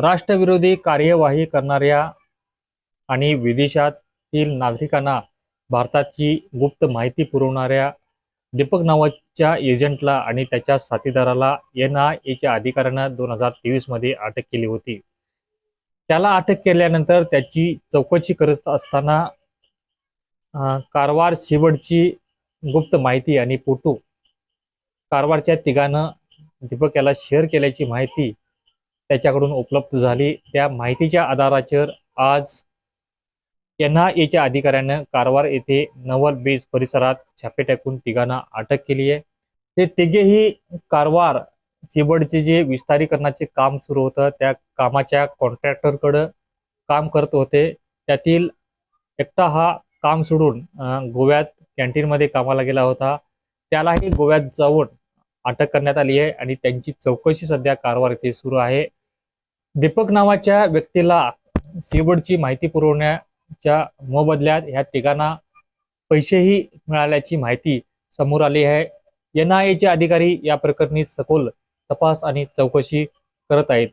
राष्ट्रविरोधी कार्यवाही करणाऱ्या आणि विदेशातील नागरिकांना भारताची गुप्त माहिती पुरवणाऱ्या दीपक नावाच्या एजंटला आणि त्याच्या साथीदाराला एन आय एच्या अधिकाऱ्यानं दोन हजार तेवीसमध्ये अटक केली होती. त्याला अटक केल्यानंतर त्याची चौकशी करत असताना कारवार शिवडची गुप्त माहिती आणि फोटो कारवारच्या तिघानं दीपक याला शेअर केल्याची माहिती त्याच्याकडून उपलब्ध झाली. त्या माहितीच्या आधारावर आज एन आय एच्या अधिकाऱ्यानं कारवार येथे नवल बेस परिसरात छापे टाकून तिघांना अटक केली आहे. ते तिघेही कारवार सिबडचे जे विस्तारीकरणाचे काम सुरू होतं त्या कामाच्या कॉन्ट्रॅक्टरकडं काम करत होते. त्यातील एकटा हा काम सोडून गोव्यात कॅन्टीनमध्ये कामाला गेला होता. त्यालाही गोव्यात जाऊन अटक करण्यात आली आहे आणि त्यांची चौकशी सध्या कारवार येथे सुरू आहे. दीपक नावाच्या व्यक्तीला सीबडची माहिती पुरवण्याच्या मोबदल्यात ह्या तिघांना पैसेही मिळाल्याची माहिती समोर आली आहे. एन आय एचे अधिकारी या प्रकरणी सखोल तपास आणि चौकशी करत आहेत.